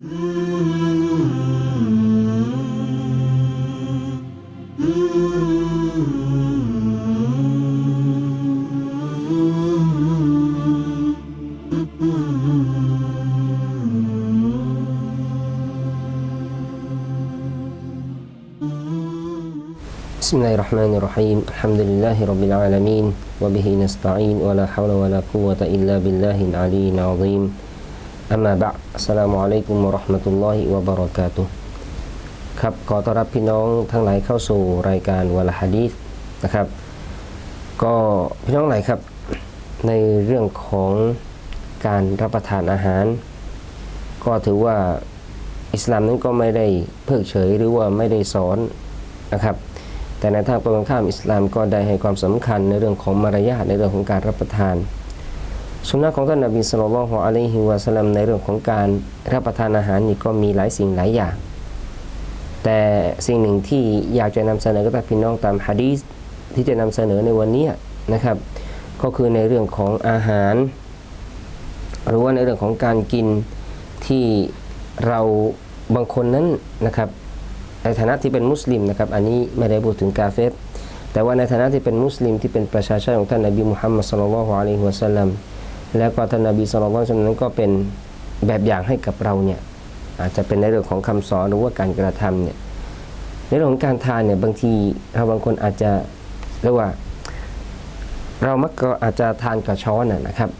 بسم الله الرحمن الرحيم الحمد لله رب العالمين وبه نستعين ولا حول ولا قوة إلا بالله العلي العظيم أما بعد السلام عليكم ورحمة الله وبركاته ครับขอต้อนรับพี่น้องทั้งหลายเข้าสู่รายการวลฮะดีษนะครับ ก็พี่น้องหลายครับ ในเรื่องของการรับประทานอาหาร ก็ถือว่าอิสลามนั้นก็ไม่ได้เพิกเฉยหรือว่าไม่ได้สอนนะครับ แต่ในทางตรงข้ามอิสลามก็ได้ให้ความสำคัญในเรื่องของมารยาทในเรื่องของการรับประทาน สุนนะของท่านนบีสุลต่านละฮ์อะลัยฮิวะสัลลัมในเรื่องของการรับประทานอาหารนี่ก็มีหลายสิ่งหลายอย่าง แต่สิ่งหนึ่งที่อยากจะนำเสนอกับพี่น้องตามฮะดีษที่จะนำเสนอในวันนี้นะครับ ก็คือในเรื่องของอาหาร หรือว่าในเรื่องของการกินที่เราบางคนนั้นนะครับในฐานะที่เป็นมุสลิมนะครับ อันนี้ไม่ได้พูดถึงกาเฟรแต่ว่าในฐานะที่เป็นมุสลิมที่เป็นประชาชาติของท่านนบีมุฮัมมัดสุลลัลฮุอะลัยฮิวะสัลลัม แล้วก็ท่านนบีสุลต่านนั้นก็เป็นแบบอย่างให้กับเราเนี่ยอาจจะเป็นในเรื่องของคำสอนหรือว่าการกระทำเนี่ยในเรื่องของการทานเนี่ยบางทีเราบางคนอาจจะเรียกว่า เรามักก็อาจจะทานกับช้อนนะครับ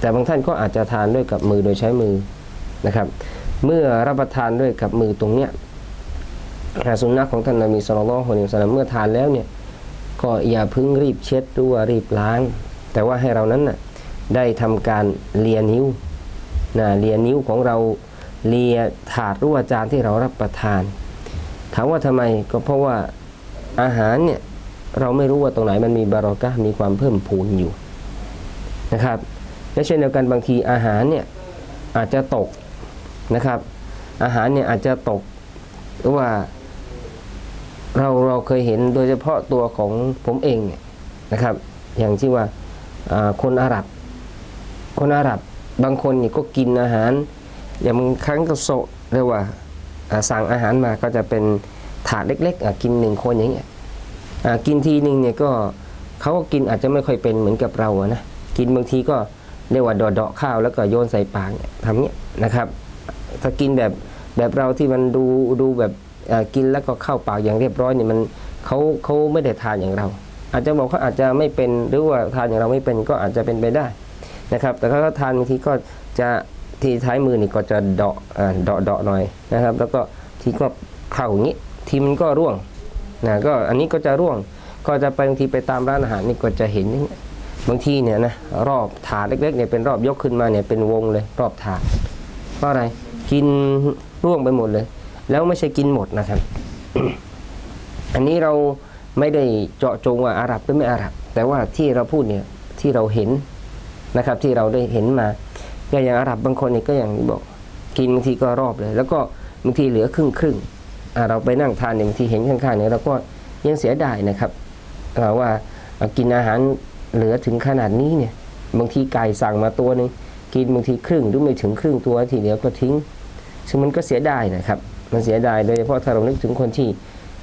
แต่บางท่านก็อาจจะทานด้วยกับมือโดยใช้มือนะครับ เมื่อรับประทานด้วยกับมือตรงเนี้ยสุนนะของท่านนบีสุลต่านของสัลลัมเมื่อทานแล้วเนี่ยก็อย่าพึ่งรีบเช็ดหรือว่ารีบล้าง แต่ว่าให้เรานั้นน่ะ ได้ทำการเลียนิ้วนะเลียนิ้วของเราเลียถาดหรือว่าจานที่เรารับประทาน ถามว่าทำไมก็เพราะว่าอาหารเนี่ยเราไม่รู้ว่าตรงไหนมันมีบารอกะห์มีความเพิ่มพูนอยู่นะครับและเช่นเดียวกันบางทีอาหารเนี่ยอาจจะตกนะครับ อาหารเนี่ยอาจจะตกหรือว่าเราเราเคยเห็นโดยเฉพาะตัวของผมเองเนี่ยนะครับ อย่างที่ว่าคนอาหรับ คนอาหรับบางคนนี่ก็กินอาหาร อย่างบางครั้งก็โซเรียกว่าสั่งอาหารมาก็จะเป็นถาดเล็กๆกินหนึ่งคนอย่างเงี้ยกินทีหนึ่งเนี่ยก็เขาก็กินอาจจะไม่ค่อยเป็นเหมือนกับเราอะนะกินบางทีก็เรียกว่าดอดๆข้าวแล้วก็โยนใส่ปากทำเนี้ยนะครับถ้ากินแบบแบบเราที่มันดูดูแบบกินแล้วก็เข้าปากอย่างเรียบร้อยเนี่ยมันเขาเขาไม่ได้ทานอย่างเรา อาจจะบอกเขาอาจจะไม่เป็นหรือว่าทานอย่างเราไม่เป็นก็อาจจะเป็นไปได้ นะครับ แต่เขาทานบางทีก็จะที่ท้ายมือนี่ก็จะเดาะเดาะเดาะหน่อยนะครับ แล้วก็ทีก็เข้าอย่างนี้ทีมันก็ร่วงนะก็อันนี้ก็จะร่วง ก็จะไปบางทีไปตามร้านอาหารนี่ก็จะเห็นบางทีเนี่ยนะรอบถาดเล็กๆเนี่ยเป็นรอบยกขึ้นมาเนี่ยเป็นวงเลย รอบถาดเพราะอะไรกินร่วงไปหมดเลย แล้วไม่ใช่กินหมดนะครับ อันนี้เราไม่ได้เจาะจงว่าอาหรับหรือไม่อาหรับ แต่ว่าที่เราพูดเนี่ยที่เราเห็น นะครับ ที่เราได้เห็นมาก็อย่างอาหรับบางคนนี่ก็อย่างบอกกินบางทีก็รอบเลย แล้วก็บางทีเหลือครึ่งครึ่งเราไปนั่งทานเนี่ยบางทีเห็นข้างๆเนี่ยเราก็ยังเสียดายนะครับว่ากินอาหารเหลือถึงขนาดนี้เนี่ยบางทีไก่สั่งมาตัวนึงกินบางทีครึ่งหรือไม่ถึงครึ่งตัวทีเดียวก็ทิ้ง ซึ่งมันก็เสียดายนะครับ มันเสียดายโดยเฉพาะถ้าเรานึกถึงคนที่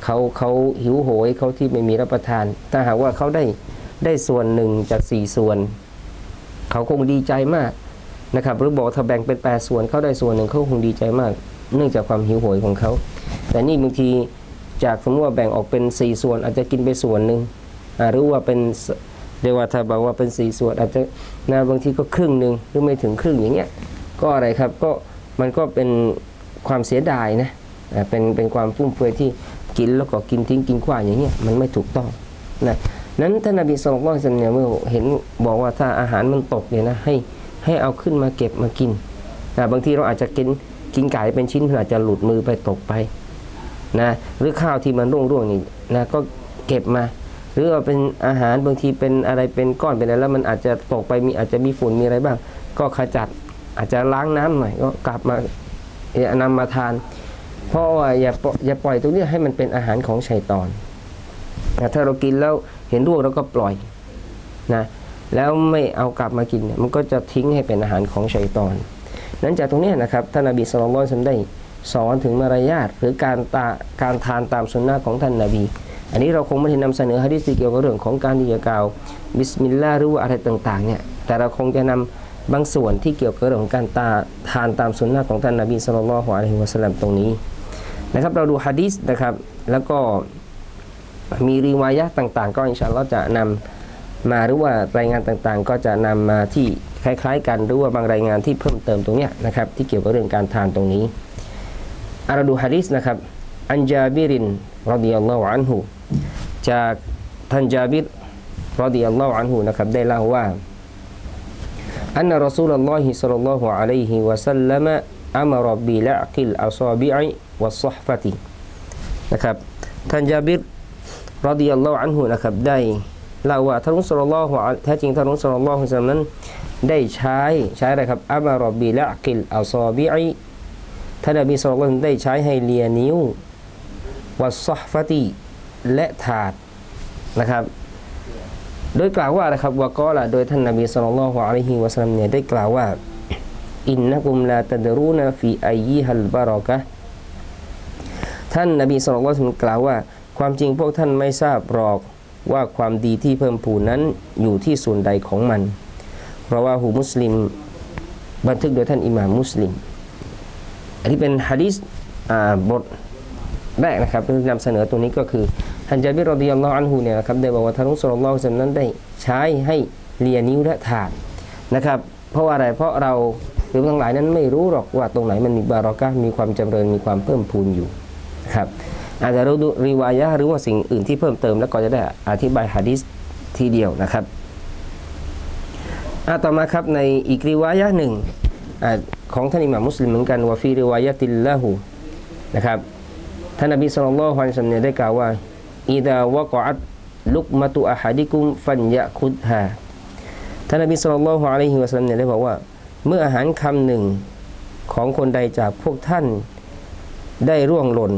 เขาเขาหิวโหยเขาที่ไม่มีรับประทาน ถ้าหากว่าเขาได้ได้ส่วนหนึ่งจากสี่ส่วน เขาคงดีใจมากนะครับ หรือบอกถ้าแบ่งเป็นแปดส่วนเขาได้ส่วนหนึ่งเขาคงดีใจมาก เนื่องจากความหิวโหยของเขา แต่นี่บางทีจากสมมติว่าแบ่งออกเป็นสี่ส่วน อาจจะกินไปส่วนหนึ่งหรือว่าเป็นเรียกว่าถ้าบอกว่าเป็นสี่ส่วนอาจจะนะบางทีก็ครึ่งหนึ่งหรือไม่ถึงครึ่งอย่างเงี้ยก็อะไรครับก็มันก็เป็นความเสียดายนะเป็นเป็นความฟุ่มเฟือยที่กินแล้วก็กินทิ้งกินขว้างอย่างเงี้ยมันไม่ถูกต้องนะ นั้นท่านนบีสุลต่านเนี่ยเมื่อเห็นบอกว่าถ้าอาหารมันตกเนี่ยนะให้ให้เอาขึ้นมาเก็บมากินนะบางทีเราอาจจะกินกินไก่เป็นชิ้นอาจจะหลุดมือไปตกไปนะหรือข้าวที่มันร่วงๆนี่นะก็เก็บมา หรือว่าเป็นอาหารบางทีเป็นอะไรเป็นก้อนเป็นอะไรแล้วมันอาจจะตกไปมีอาจจะมีฝุ่นมีอะไรบ้าง ก็ขจัดอาจจะล้างน้ำหน่อยก็กลับมานำมาทาน เพราะว่าอย่าอย่าปล่อยตรงนี้ให้มันเป็นอาหารของชัยตอน ถ้าเรากินแล้ว เห็นร่วงเราก็ปล่อยนะแล้วไม่เอากลับมากินมันก็จะทิ้งให้เป็นอาหารของชัยตอน นั้นจากตรงนี้นะครับท่านนบีสุลต่านได้สอนถึงมารยาทหรือการตาการทานตามสุนนะของท่านนบี อันนี้เราคงไม่ได้นำเสนอฮะดิษเกี่ยวกับเรื่องของการที่จะกล่าวบิสมิลลาห์หรือว่าอะไรต่างๆเนี่ยแต่เราคงจะนำบางส่วนที่เกี่ยวกับเรื่องของการตาทานตามสุนนะของท่านนบีสุลต่านของอะลัยฮิวะสัลลัมตรงนี้นะครับเราดูฮะดิษนะครับแล้วก็ มีรีวายะต่าง ๆ ก็อินชาอัลลอฮ์จะนำมาหรือว่ารายงานต่างๆ ก็จะนำมาที่คล้าย ๆ กันหรือว่าบางรายงานที่เพิ่มเติมตรงนี้นะครับที่เกี่ยวกับเรื่องการทานตรงนี้อาราดูฮาริสนะครับอันจาบิรินรดิอัลลอฮุอันหูจากท่านจาบิรรดิอัลลอฮุอันหูนะครับได้เล่าว่าอันรอซูลอัลลอฮิสัลลัลลอฮุอะลัยฮิวะสัลลัมอัมรบิลักิลอัซาบิอัยวัสซฮฟตินะครับท่านจาบิร รดิยัลลอฮุอันฮุนะครับได้เล่าว่าท่านรุสลลอฮุแท้จริงท่านรุสลลอฮุสัลลัมนั้นได้ใช้ใช้อะไรครับอัมารบิละกิลอัลซอบิอิท่านนบีสุลต่านได้ใช้ให้เลียนิ้ววัสซอฟตีและถาดนะครับ โดยกล่าวว่านะครับวะกอละโดยท่านนบีสุลต่านละฮ์อะลัยฮิวะสัลลัมเนี่ยได้กล่าวว่าอินนะกุมลาตัดรูนะฟีอัยยิฮัลบารอกะท่านนบีสุลต่านละฮ์กล่าวว่า ความจริงพวกท่านไม่ทราบหรอกว่าความดีที่เพิ่มพูนนั้นอยู่ที่ส่วนใดของมัน เพราะว่าหูมุสลิม บันทึกโดยท่านอิหม่ามมุสลิม อันนี้เป็นฮะดิษอ่าบทแรกนะครับที่นำเสนอตัวนี้ก็คือท่านจาบิรรดิยัลลอฮุอันฮุเนี่ยนะครับได้บอกว่าท่านรุสลลลอฮุซัลลัมนั้นได้ใช้ให้เลียนิ้วและถาดนะครับ เพราะอะไรเพราะเราหรือทั้งหลายนั้นไม่รู้หรอกว่าตรงไหนมันมีบารอกะมีความจำเริญมีความเพิ่มพูนอยู่นะครับ อาจจะราดูรีวายะหรือว่าสิ่งอื่นที่เพิ่มเติมแล้วก็จะได้อธิบายฮะดิษทีเดียวนะครับอะต่อมาครับในอีกรีวายะหนึ่งอของท่านอิหม่ามุสลิมเหมือนกันว่าฟีรีวายะติลละหูนะครับท่านนบีสุลต่านละฮ์อัลเนี่ยได้กล่าวว่าอิดาวะกอัตลุกมะตุอะฮัดิกุมฟันยะคุดฮาท่านนบีสุลต่านละฮ์อะลัยฮิวะสัลลัมเนี่ยได้บอกว่า เมื่ออาหารคำหนึ่งของคนใดจากพวกท่านได้ร่วงหล่น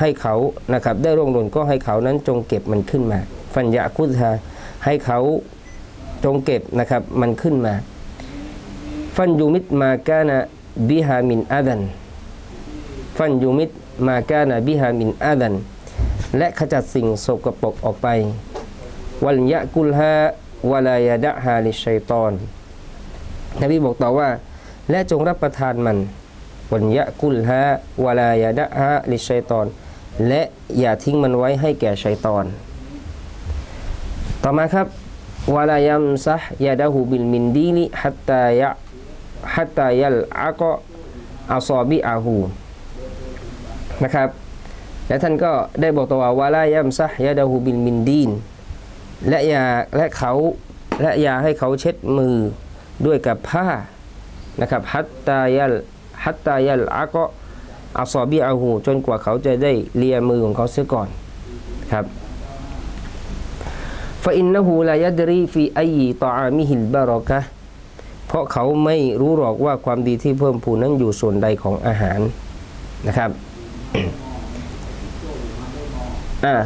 ให้เขานะครับได้ร่วงหล่นก็ให้เขานั้นจงเก็บมันขึ้นมา ฟันยะคุดฮาให้เขาจงเก็บนะครับมันขึ้นมา ฟันยูมิดมากานะบิฮามินอาดัน ฟันยูมิดมากานะบิฮามินอาดัน และขจัดสิ่งโสกปรกออกไป วัลยะกุลฮาวลายะดะฮาลิชัยตอนนบีบอกต่อว่า และจงรับประทานมันวัลยะกุลฮาวลายะดะฮาลิชัยตอน และอย่าทิ้งมันไว้ให้แก่ชัยตอน ต่อมาครับวลายัมซะยาดะฮูบิลมินดีลิฮัตตายะฮัตตายัลอะกะอัซอบิอาฮูนะครับ และท่านก็ได้บอกต่อว่าวลายัมซะยาดะฮูบิลมินดีนและอย่าและเขาและอย่าให้เขาเช็ดมือด้วยกับผ้านะครับฮัตตายัลฮัตตายัลอะกะ อัซอบิอาฮูจนกว่าเขาจะได้เลียมือของเขาเสียก่อนครับฟาอินนะฮูลายดรีฟีไอตออามิฮิลบารอกะเพราะเขาไม่รู้หรอกว่าความดีที่เพิ่มพูนนั้นอยู่ส่วนใดของอาหารนะครับอ่า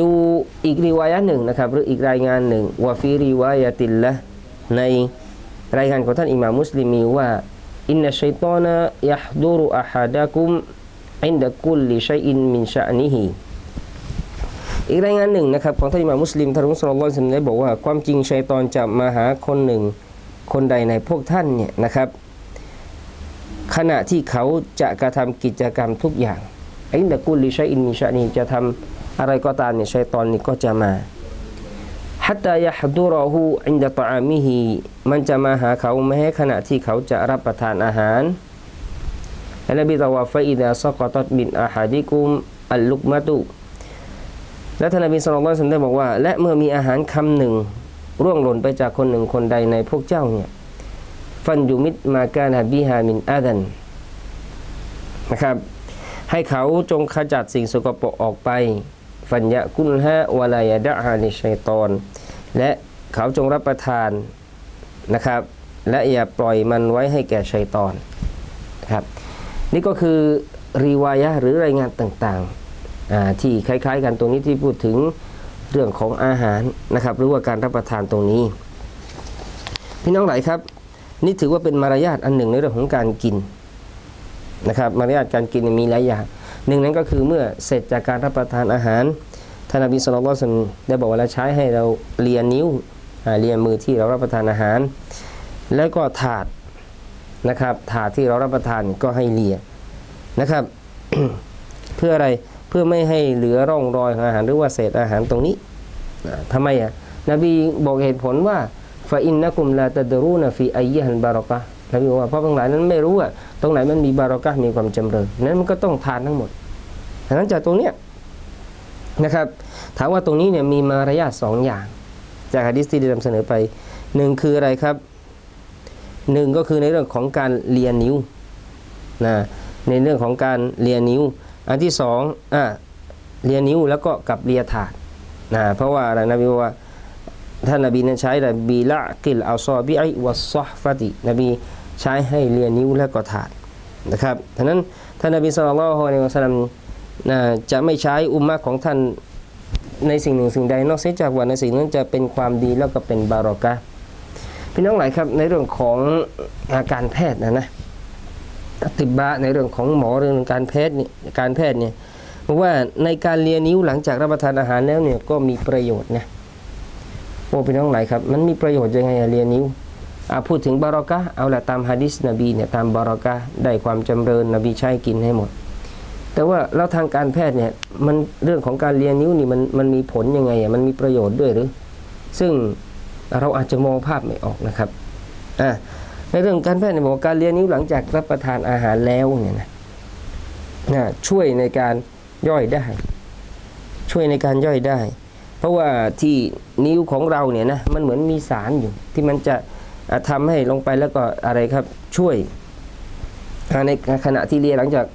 ดูอีกรีวายะหนึ่งนะครับ หรืออีกรายงานหนึ่งวาฟีรีวายะติลละในรายงานของท่านอิหม่ามมุสลิมีว่า อินนัชัยตอนะยะฮดูรุอะฮัดะกุมอินดะกุลลิชัยอินมินชะนิฮิอีกรายงานหนึ่งนะครับของท่านอิหม่ามุสลิมท่านรุสลลอฮุได้บอกว่าความจริงชัยตอนจะมาหาคนหนึ่งคนใดในพวกท่านเนี่ยนะครับ ขณะที่เขาจะกระทำกิจกรรมทุกอย่างไอ้ตะกุลลิชัยอินมิชะนีจะทำอะไรก็ตามเนี่ยชัยตอนนี้ก็จะมา ฮัตตายะฮดูรอฮูอินดะตอามิฮีมันจะมาหาเขาแม้ขณะที่เขาจะรับประทานอาหารและบีตะวาฟอิดาซอกอตัดบินอาฮัดิกุมอัลลุกมะตุและท่านนบีสุลต่านได้บอกว่า และเมื่อมีอาหารคำหนึ่ง ร่วงหล่นไปจากคนหนึ่งคนใดในพวกเจ้าเนี่ยฟันยูมิดมากานาบิฮามินอาดันนะครับ ให้เขาจงขจัดสิ่งสกปรกออกไป ฟันยะกุลฮะวลายะดะฮาลิชัยตอน และเขาจงรับประทานนะครับ และอย่าปล่อยมันไว้ให้แก่ชัยตอนครับ นี่ก็คือรีวายะหรือรายงานต่างๆที่คล้าย ๆ กันตรงนี้ที่พูดถึงเรื่องของอาหารนะครับ หรือว่าการรับประทานตรงนี้ พี่น้องหลายครับ นี่ถือว่าเป็นมารยาทอันหนึ่งในเรื่องของการกินนะครับมารยาทการกินมีหลายอย่างหนึ่งนั้นก็คือเมื่อเสร็จจากการรับประทานอาหาร ท่านนบีสุลต่านได้บอกว่าเราใช้ให้เราเลียนิ้วเลียมือที่เรารับประทานอาหาร แล้วก็ถาดนะครับถาดที่เรารับประทานก็ให้เลียนะครับ เพื่ออะไรเพื่อไม่ให้เหลือร่องรอยของอาหารหรือว่าเศษอาหารตรงนี้อ่าทำไมอะนบีบอกเหตุผลว่าฟาอินนะกุมลาตะดรูนฟีอัยฮันบารอกะนบีบอกว่าเพราะทั้งหลายนั้นไม่รู้ว่าตรงไหนมันมีบารอกะมีความจำเริญนั้นมันก็ต้องทานทั้งหมดดังนั้นจากตรงเนี้ย นะครับ ถามว่าตรงนี้เนี่ยมีมารยาทสองอย่าง จากฮะดิษที่ได้นำเสนอไปหนึ่งคืออะไรครับหนึ่งก็คือในเรื่องของการเลียนิ้วนะในเรื่องของการเลียนิ้ว อันที่สองอะเลียนิ้วแล้วก็กับเลียถาดนะเพราะว่าอะไรนบีบอกว่าท่านนบีนั้นใช้แต่บีละกิลอัลซอบิไอวัสซอฟตินบีใช้ให้เลียนิ้วแล้วก็ถาดนะครับฉะนั้นท่านนบีสุลต่านละฮ์ในอัลสลัม นะจะไม่ใช้อุมมะของท่านในสิ่งหนึ่งสิ่งใดนอกเสียจากว่าในสิ่งนั้นจะเป็นความดีแล้วก็เป็นบารอกะพี่น้องหลายครับในเรื่องของอาการแพทย์นะนะติบบะในเรื่องของหมอเรื่องการแพทย์นี่การแพทย์เนี่ยว่าในการเลียนิ้วหลังจากรับประทานอาหารแล้วเนี่ยก็มีประโยชน์นะโอ้พี่น้องหลายครับมันมีประโยชน์ยังไงเลียนิ้วอะพูดถึงบารอกะเอาละตามฮะดิษนบีเนี่ยตามบารอกะได้ความจำเริญนบีใช้กินให้หมด แต่ว่าแล้วทางการแพทย์เนี่ยมันเรื่องของการเรียนนิ้วนี่มันมันมีผลยังไงอะมันมีประโยชน์ด้วยหรือ ซึ่งเราอาจจะมองภาพไม่ออกนะครับอ่าในเรื่องการแพทย์เนี่ยบอกการเรียนนิ้วหลังจากรับประทานอาหารแล้วเนี่ยนะนะช่วยในการย่อยได้ ช่วยในการย่อยได้ เพราะว่าที่นิ้วของเราเนี่ยนะมันเหมือนมีสารอยู่ ที่มันจะอะทำให้ลงไปแล้วก็อะไรครับช่วยในขณะที่เรียนหลังจาก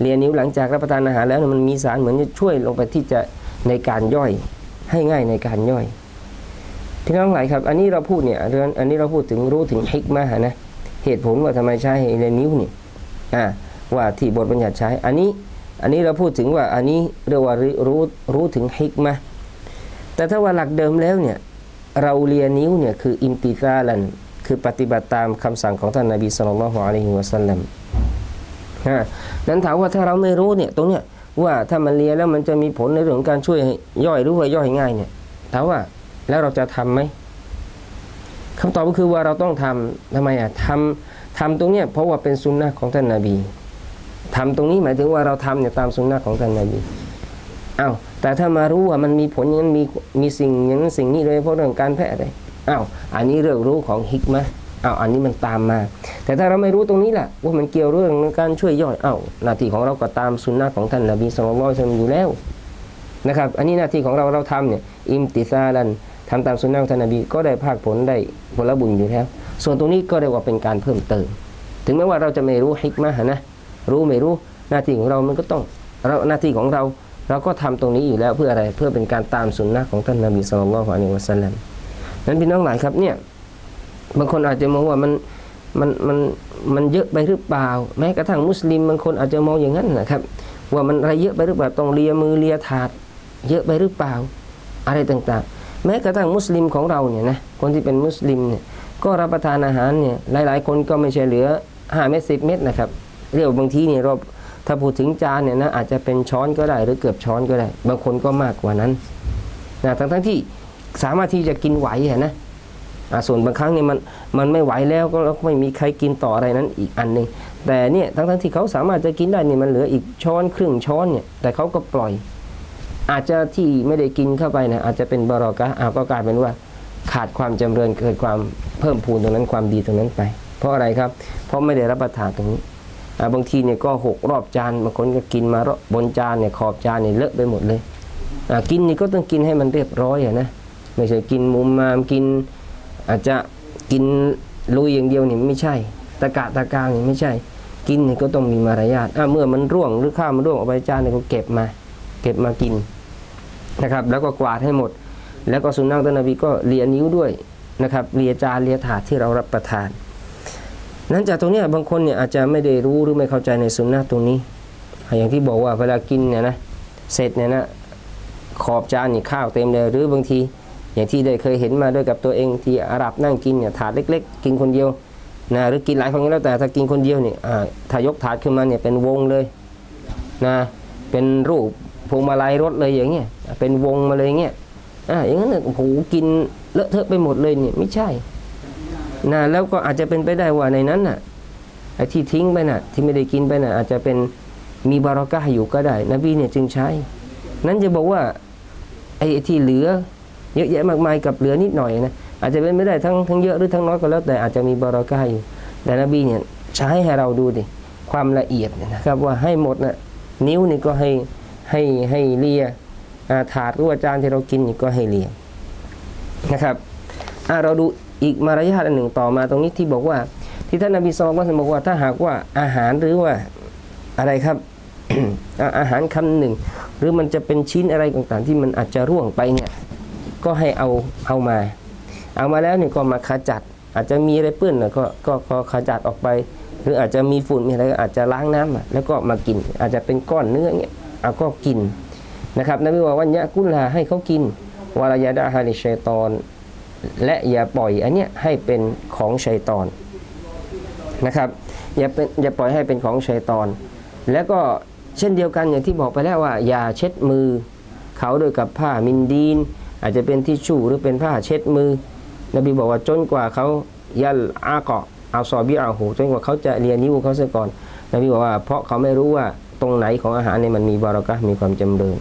เรียนิ้วหลังจากรับประทานอาหารแล้วเนี่ยมันมีสารเหมือนจะช่วยลงไปที่จะในการย่อยให้ง่ายในการย่อยพี่น้องหลายครับ อันนี้เราพูดเนี่ยเรื่องอันนี้เราพูดถึงรู้ถึงฮิกมาฮะนะเหตุผลว่าทำไมใช้เรียนิ้วเนี่อ่าว่าที่บทบัญญัติใช้ อันนี้อันนี้เราพูดถึงว่าอันนี้เรียกว่ารู้รู้ถึงฮิกมาแต่ถ้าว่าหลักเดิมแล้วเนี่ยเราเรียนนิ้วเนี่ยคืออิมติซาลันคือปฏิบัติตามคำสั่งของท่านนบีสุลต่านละฮ์อะลัยฮิวะสัลลัม อ่านั้นถามว่าถ้าเราไม่รู้เนี่ยตรงเนี้ยว่าถ้ามันเลียแล้วมันจะมีผลในเรื่องของการช่วยย่อยหรือว่าย่อยง่ายเนี่ยถามว่าแล้วเราจะทำไหมคำตอบก็คือว่าเราต้องทำทำไมอะทำทำตรงเนี้ยเพราะว่าเป็นสุนนะของท่านนาบีทำตรงนี้หมายถึงว่าเราทำเนี่ยตามสุนนะของท่านนาบีอ้าวแต่ถ้ามารู้ว่ามันมีผลอย่างนั้นมีมีสิ่งอย่างนั้นสิ่งนี้เลยเพราะเรื่องการแพทย์เลยอ้าวอันนี้เรื่องรู้ของฮิกมะ อ้าวอันนี้มันตามมา แต่ถ้าเราไม่รู้ตรงนี้แหละว่ามันเกี่ยวเรื่องการช่วยย่อยเอ้าหน้าที่ของเราก็ตามสุนนะของท่านนบีสุลต่านอยู่แล้วนะครับ อันนี้หน้าที่ของเราเราทำเนี่ยอิมติซาลันทำตามสุนนะของท่านนบีก็ได้ภาคผลได้ผลบุญอยู่แล้ว ส่วนตรงนี้ก็เรียกว่าเป็นการเพิ่มเติม ถึงแม้ว่าเราจะไม่รู้ฮิกมะนะรู้ไม่รู้หน้าที่ของเรามันก็ต้องเราหน้าที่ของเราเราก็ทำตรงนี้อยู่แล้วเพื่ออะไรเพื่อเป็นการตามสุนนะของท่านนบีสุลต่านละฮ์อะลัยฮิวะสัลลัมนั้นพี่น้องหลายครับเนี่ย บางคนอาจจะมองว่ามันมันมันมันเยอะไปหรือเปล่า แม้กระทั่งมุสลิมบางคนอาจจะมองอย่างนั้นนะครับ ว่ามันอะไรเยอะไปหรือเปล่าต้องเลียมือเลียถาด เยอะไปหรือเปล่า อะไรต่างๆ แม้กระทั่งมุสลิมของเราเนี่ยนะคนที่เป็นมุสลิมเนี่ยก็รับประทานอาหารเนี่ยหลาย ๆ คนก็ไม่ใช่เหลือ5เม็ด10เม็ดนะครับเรียกบางทีเนี่ยเราถ้าพูดถึงจานเนี่ยนะอาจจะเป็นช้อนก็ได้หรือเกือบช้อนก็ได้ บางคนก็มากกว่านั้นนะทั้งๆที่สามารถที่จะกินไหวนะ ส่วนบางครั้งเนี่ยมันมันไม่ไหวแล้วก็ไม่มีใครกินต่ออะไรนั้นอีกอันหนึ่งแต่เนี่ยทั้งทั้งๆที่เขาสามารถจะกินได้เนี่ยมันเหลืออีกช้อนครึ่งช้อนเนี่ยแต่เขาก็ปล่อย อาจจะที่ไม่ได้กินเข้าไปนะอาจจะเป็นบารอกะอาก็กลายเป็นว่าขาดความจำเริญเกิดความเพิ่มพูนตรงนั้นความดีตรงนั้นไป เพราะอะไรครับ เพราะไม่ได้รับประทานตรงนี้บางทีเนี่ยก็หกรอบจานบางคนก็กินมารอบนจานเนี่ยขอบจานเนี่ยเลอะไปหมดเลยกินนี่ก็ต้องกินให้มันเรียบร้อยอะนะไม่ใช่กินมุมมามกิน อาจจะกินลุยอย่างเดียวนี่ไม่ใช่ ตะกะตะกางนี่ไม่ใช่ กินนี่ก็ต้องมีมารยาทอะเมื่อมันร่วงหรือข้าวมันร่วงออกไปจานนี่ก็เก็บมา เก็บมากินนะครับ แล้วก็กวาดให้หมด แล้วก็สุนัขตานบีก็เลียนิ้วด้วยนะครับเลียจานเลียถาดที่เรารับประทาน นั้นจากตรงนี้บางคนเนี่ยอาจจะไม่ได้รู้หรือไม่เข้าใจในสุนนะตรงนี้ อย่างที่บอกว่าเวลากินเนี่ยนะเสร็จเนี่ยนะขอบจานนี่ข้าวเต็มเลยหรือบางที อย่างที่ได้เคยเห็นมาด้วยกับตัวเองที่อาหรับนั่งกินเนี่ยถาดเล็ก ๆ กินคนเดียวนะหรือกินหลายคนก็แล้วแต่ถ้ากินคนเดียวเนี่ยถ้ายกถาดขึ้นมาเนี่ยเป็นวงเลยนะเป็นรูปพวงมาลัยรถเลยอย่างเงี้ยเป็นวงมาเลยอย่างเงี้ยอ่าอย่างนั้นน่ะโอ้โหกินเลอะเทอะไปหมดเลยเนี่ยไม่ใช่นะแล้วก็อาจจะเป็นไปได้ว่าในนั้นน่ะไอ้ที่ทิ้งไปน่ะที่ไม่ได้กินไปน่ะอาจจะเป็นมีบารอกะห์อยู่ก็ได้ นบีเนี่ยจึงใช้ นั้นจะบอกว่าไอ้ที่เหลือ เยอะแยะมากมายกับเหลือนิดหน่อยนะอาจจะเป็นไม่ได้ทั้งทั้งเยอะหรือทั้งน้อยก็แล้วแต่อาจจะมีบารอกาอยู่แต่นบีเนี่ยใช้ให้เราดูดิความละเอียดนะครับว่าให้หมดนะนิ้วนี่ก็ให้ให้ให้เลียาถาดหรือว่าจานที่เรากินนี่ก็ให้เลียนะครับเราดูอีกมารยาทอันหนึ่งต่อมาตรงนี้ที่บอกว่า ที่ท่านนบีสุลต่านบอกว่าถ้าหากว่าอาหารหรือว่าอะไรครับอาอาหารคำหนึ่ง หรือมันจะเป็นชิ้นอะไรต่างๆ ที่มันอาจจะร่วงไปเนี่ย ก็ให้เอาเอามา เอามาแล้วเนี่ยก็มาขจัด อาจจะมีอะไรเปื้อนก็ก็ก็ขจัดออกไป หรืออาจจะมีฝุ่นมีอะไรก็อาจจะล้างน้ำอะแล้วก็มากิน อาจจะเป็นก้อนเนื้อเงี้ยเอาก็กินนะครับนบีว่าวันยะกุลาให้เขากินวาลายาดาฮาลิชัยตอน และอย่าปล่อยอันเนี้ยให้เป็นของชัยตอนนะครับอย่าเป็นอย่าปล่อยให้เป็นของชัยตอน แล้วก็เช่นเดียวกันอย่างที่บอกไปแล้วว่า อย่าเช็ดมือ เขาโดยกับผ้ามินดีน อาจจะเป็นทิชชู่หรือเป็นผ้าเช็ดมือ นบีบอกว่าจนกว่าเขายัลอาเกาะเอาซอบิอาหูจนกว่าเขาจะเรียนนิ้วเขาเสียก่อนนบีบอกว่าเพราะเขาไม่รู้ว่าตรงไหนของอาหารเนี่ยมันมีบารักะมีความจำเริญ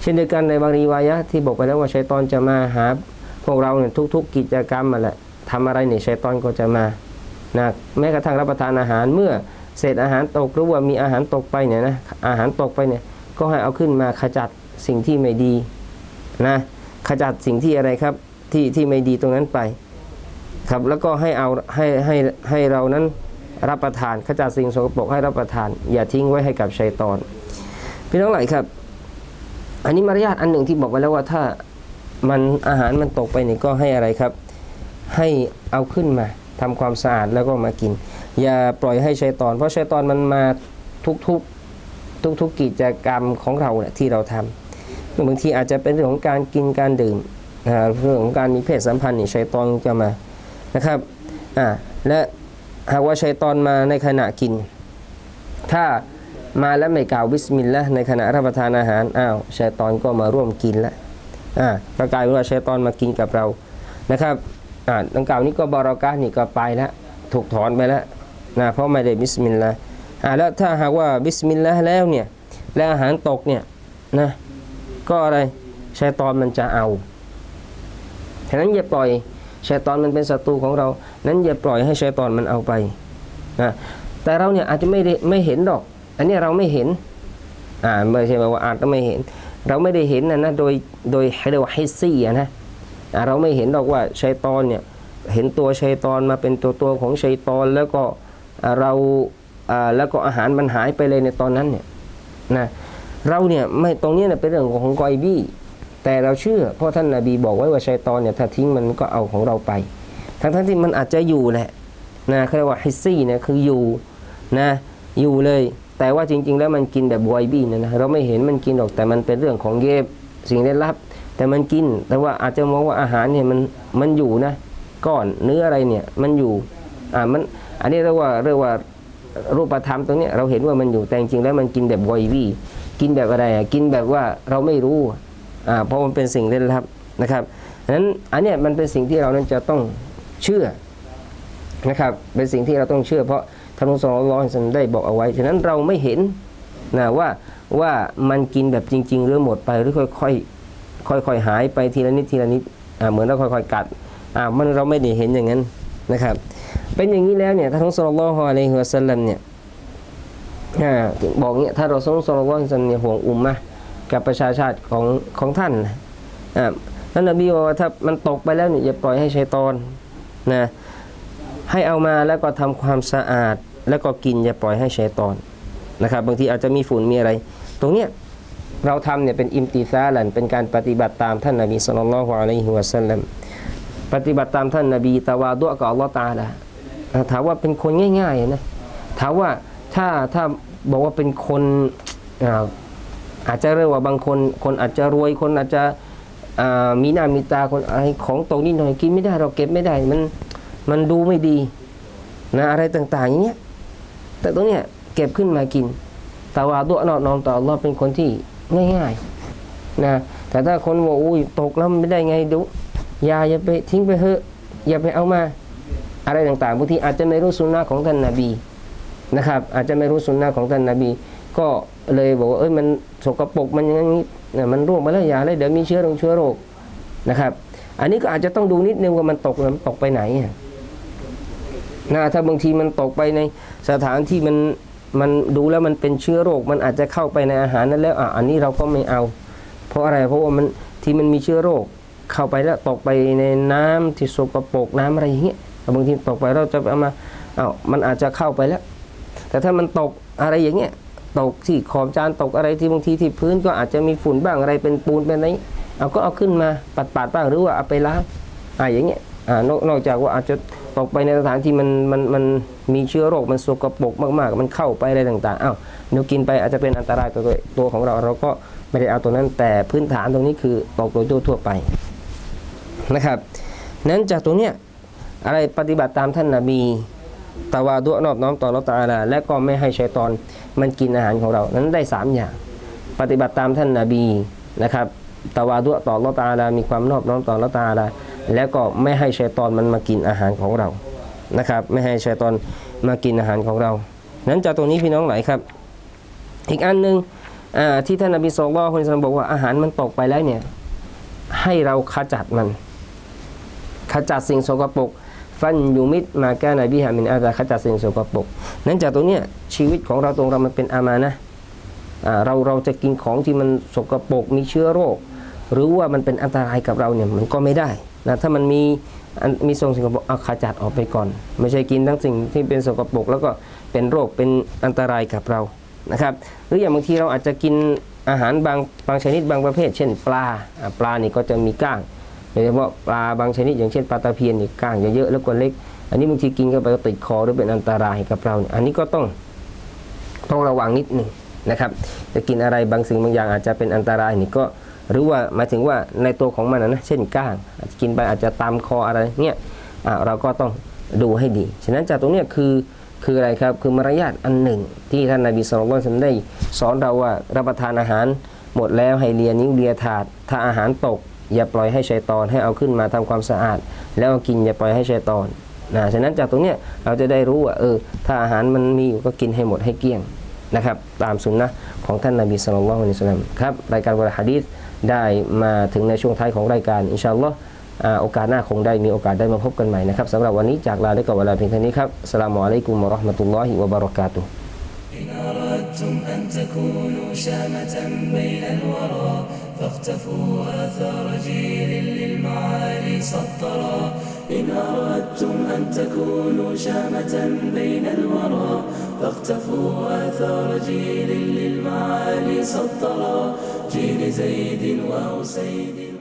เช่นเดียวกันในบางรีวายะที่บอกไปแล้วว่าชัยตอนจะมาหา พวกเราเนี่ยทุก ๆ กิจกรรมมาแหละทำอะไรเนี่ยชัยตอนก็จะมานะแม้กระทั่งรับประทานอาหารเมื่อเศษอาหารตกหรือว่ามีอาหารตกไปเนี่ยนะอาหารตกไปเนี่ยก็ให้เอาขึ้นมาขจัดสิ่งที่ไม่ดีนะ จัดสิ่งที่อะไรครับที่ที่ไม่ดีตรงนั้นไป ครับแล้วก็ให้เอาให้ให้ให้เรานั้นรับประทานขจัดสิ่งสกปรกให้รับประทาน อย่าทิ้งไว้ให้กับชัยตอนพี่น้องหลายครับ อันนี้มารยาทอันหนึ่งที่บอกไว้แล้วว่าถ้ามันอาหารมันตกไปเนี่ยก็ให้อะไรครับ ให้เอาขึ้นมาทำความสะอาดแล้วก็มากิน อย่าปล่อยให้ชัยตอน เพราะชัยตอนมันมาทุกทุกทุกทุกๆกิจกรรมของเราเนี่ยที่เราทำ บางทีอาจจะเป็นเรื่องของการกินการดื่มนะเรื่องของการมีเพศสัมพันธ์นี่ชัยตอนจะมานะครับอ่าและหากว่าชัยตอนมาในขณะกิน ถ้ามาแล้วไม่กล่าวบิสมิลลาห์ในขณะรับประทานอาหารอ้าวชัยตอนก็มาร่วมกินแล้วอ่าก็กายเว่าชัยตอนมากินกับเรานะครับอ่าดังกล่าวนี้ก็บารอกานี่ก็ไปแล้วถูกถอนไปแล้วนะเพราะไม่ได้บิสมิลลาห์อ่าแล้วถ้าหากว่าบิสมิลลาห์แล้วเนี่ยและอาหารตกเนี่ยนะ ก็อะไรชัยตอนมันจะเอาฉะนั้นอย่าปล่อยชัยตอนมันเป็นศัตรูของเรา นั้นอย่าปล่อยให้ชัยตอนมันเอาไปนะแต่เราเนี่ยอาจจะไม่ได้ไม่เห็นดอก อันนี้เราไม่เห็นอ่าไม่ใช่ว่าอาจจะไม่เห็น เราไม่ได้เห็นนะนะโดยโดยให้เรียกว่าฮิสซี่นะอ่าเราไม่เห็นดอกว่าชัยตอนเนี่ยเห็นตัวชัยตอนมาเป็นตัวตัวของชัยตอนแล้วก็เราอ่าแล้วก็อาหารมันหายไปเลยในตอนนั้นเนี่ยนะ เราเนี่ยไม่ตรงเนี้ยเนี่ยเป็นเรื่องของกอยบี้แต่เราเชื่อเพราะท่านนาบีบอกไว้ว่าชัยตอนเนี่ยถ้าทิ้งมันก็เอาของเราไป ทั้งทั้งที่มันอาจจะอยู่แหละนะเขาเรียกว่าฮิซี่เนี่ยคืออยู่นะอยู่เลย แต่ว่าจริง ๆ แล้วมันกินแบบบอยบี้นะนะเราไม่เห็นมันกินหรอกแต่มันเป็นเรื่องของเย็บสิ่งได้รับ แต่มันกิน แต่ว่าอาจจะมองว่าอาหารเนี่ยมันมันอยู่นะก้อนเนื้ออะไรเนี่ยมันอยู่อ่ามันอันนี้เรียกว่าเรียกว่ารูปธรรมตรงนี้เราเห็นว่ามันอยู่แต่จริงๆแล้วมันกินแบบบอยบี้ กินแบบอะไรอะกินแบบว่าเราไม่รู้อ่าเพราะมันเป็นสิ่งเล่นลับนะครับนั้นอันเนี้ยมันเป็นสิ่งที่เรานั้นจะต้องเชื่อนะครับเป็นสิ่งที่เราต้องเชื่อ เพราะท่านองค์สอนร้อยสันได้บอกเอาไว้ฉะนั้นเราไม่เห็นนะว่าว่ามันกินแบบจริง ๆ หรือหมดไปหรือค่อยๆค่อยๆหายไปทีละนิดทีละนิดอ่าเหมือนเราค่อยๆกัดอ่ามันเราไม่ได้เห็นอย่างนั้นนะครับ เป็นอย่างนี้แล้วเนี่ยท่านองค์สอนร้อยอะลัยฮิวะสัลลัมเนี่ย บอกเนี่ยถ้าเราสอนสอนร้อยสันเนี่ยห่วงอุมมะกับประชาชาติของของท่านนะท่านนบีบอกว่าถ้ามันตกไปแล้วเนี่ยอย่าปล่อยให้ชัยตอนนะให้เอามาแล้วก็ทำความสะอาด แล้วก็กินอย่าปล่อยให้ชัยตอนนะครับบางทีอาจจะมีฝุ่นมีอะไร ตรงเนี้ยเราทำเนี่ยเป็นอิมติซาลันเป็นการปฏิบัติตามท่านนบีสุลต่านละฮ์อะลัยฮิวะสัลลัมปฏิบัติตามท่านนบีตะวาดุกับอัลลอฮ์ตาละถามว่าเป็นคนง่ายๆนะถามว่า ถ้าถ้าบอกว่าเป็นคนอาอาจจะเรียกว่าบางคน คนอาจจะรวยคนอาจจะมีหน้ามีตาคนอะไรของตรงนี้หน่อยกินไม่ได้เราเก็บไม่ได้มันมันดูไม่ดีนะอะไรต่าง ๆ อย่างเงี้ยแต่ตรงเนี้ยเก็บขึ้นมากินตาวาดุนอนอมต่อ Allah เป็นคนที่ง่ายๆนะแต่ถ้าคนบอกอุ้ยตกแล้วมันไม่ได้ไงดูอย่าอย่าไปทิ้งไปเถอะอย่าไปเอามา อะไรต่างๆบางทีอาจจะไม่รู้สุนนะของท่านนาบี นะครับ อาจจะไม่รู้สุนนะของท่านนาบี ก็เลยบอกว่าเอ้ยมันสกปรกมันอย่างนี้นี่มันร่วงมาแล้วยาเลยเดี๋ยวมีเชื้อโรคเชื้อโรคนะครับ อันนี้ก็อาจจะต้องดูนิดนึงว่ามันตกมันตกไปไหนนะถ้าบางทีมันตกไปในสถานที่มันมันดูแล้วมันเป็นเชื้อโรค มันอาจจะเข้าไปในอาหารนั้นแล้วอะอันนี้เราก็ไม่เอา เพราะอะไรเพราะว่ามันที่มันมีเชื้อโรค เข้าไปแล้วตกไปในน้ำที่สกปรกน้ำอะไรอย่างเงี้ยบางทีตกไปเราจะเอามาเอาวมันอาจจะเข้าไปแล้ว แต่ถ้ามันตกอะไรอย่างเงี้ยตกที่ขอบจานตกอะไรที่บางทีที่พื้นก็อาจจะมีฝุ่นบ้างอะไรเป็นปูนเป็นอะไรเอาก็เอาขึ้นมาปัดปาดๆบ้างหรือว่าเอาไปล้างอ่าอย่างเงี้ยอ่านอกนอกจากว่าอาจจะตกไปในสถานที่มันมันมันมีเชื้อโรคมันสกปรกมากๆ มันเข้าไปอะไรต่างๆอ้าวเดี๋ยวกินไปอาจจะเป็นอันตรายต่อตัวตัวของเราเราก็ไม่ได้เอาตัวนั้นแต่พื้นฐานตรงนี้คือตกโดยทั่วไปนะครับ นั้นจากตรงเนี้ยอะไรปฏิบัติตามท่านนาบี ตาวาดุนอบน้อมต่อเราตาลา และก็ไม่ให้ชัยตอนมันกินอาหารของเรา นั้นได้สามอย่าง ปฏิบัติตามท่านนาบีนะครับตาวาดุต่อเราตาลา มีความนอบน้อมต่อเราตาลา แล้วก็ไม่ให้ชัยตอนมันมากินอาหารของเรานะครับไม่ให้ชัยตอนมากินอาหารของเรา นั้นจากตรงนี้พี่น้องหลายครับ อีกอันหนึ่งที่ท่านนบีสุลต่านคนสัมบอกว่าอาหารมันตกไปแล้วเนี่ยให้เราขจัดมันขจัดสิ่งสกปรก ฟันยูมิดมาแก้นบีฮามินอาดาขจัดสิ่งสกปรกนั้นจากตรงเนี้ยชีวิตของเราตรงเรามันเป็นอามานะเราเราจะกินของที่มันสกปรกมีเชื้อโรค หรือว่ามันเป็นอันตรายกับเราเนี่ยมันก็ไม่ได้นะถ้ามันมีมีทรงสกปรกเอาขจัดออกไปก่อน ไม่ใช่กินทั้งสิ่งที่เป็นสกปรกแล้วก็เป็นโรคเป็นอันตรายกับเรานะครับหรืออย่างบางทีเราอาจจะกินอาหารบางบางชนิดบางประเภท เช่นปลาอ่าปลานี่ก็จะมีก้าง โดยเฉพาะปลาบางชนิดอย่างเช่นปลาตะเพียนนี่ก้างเยอะๆแล้วก็เล็ก อันนี้บางทีกินเข้าไปก็ติดคอหรือเป็นอันตรายกับเราเนี่ยอันนี้ก็ต้องต้องระวังนิดหนึ่งนะครับ จะกินอะไรบางสิ่งบางอย่างอาจจะเป็นอันตรายนี่ก็หรือว่าหมายถึงว่าในตัวของมันนะเช่นก้างกินไปอาจจะตามคออะไรเนี่ยเราก็ต้องดูให้ดี ฉะนั้นจากตรงนี้คือคืออะไรครับคือมารยาทอันหนึ่ง ที่ท่านนาบีสุลต่านได้สอนเราว่ารับประทานอาหารหมดแล้วให้เลียนิ้วเลียถาดถ้าอาหารตก อย่าปล่อยให้ชัยตอนให้เอาขึ้นมาทำความสะอาด แล้วเอากินอย่าปล่อยให้ชัยตอนนะฉะนั้นจากตรงเนี้ยเราจะได้รู้ว่าเออถ้าอาหารมันมีอยู่ก็กินให้หมดให้เกลี้ยงนะครับตามสุนนะของท่านนบีสุลต่านละสัลลัมครับรายการวะฮะดีษได้มาถึงในช่วงท้ายของรายการอินชาอัลลอฮ์อ่าโอกาสหน้าคงได้มีโอกาสได้มาพบกันใหม่นะครับสำหรับวันนี้จากลาได้กับเวลาเพียงเท่านี้ครับอัสสลามุอะลัยกุมวะเราะห์มะตุลลอฮิวะบะเราะกาตุฮ์ إن أردتم أن تكونوا شامة بين الورى فاختفوا آثار جيل للمعالي سطرا. إن أردتم أن تكونوا شامة بين الورى فاختفوا آثار جيل للمعالي سطرا. جيل زيد وأسيد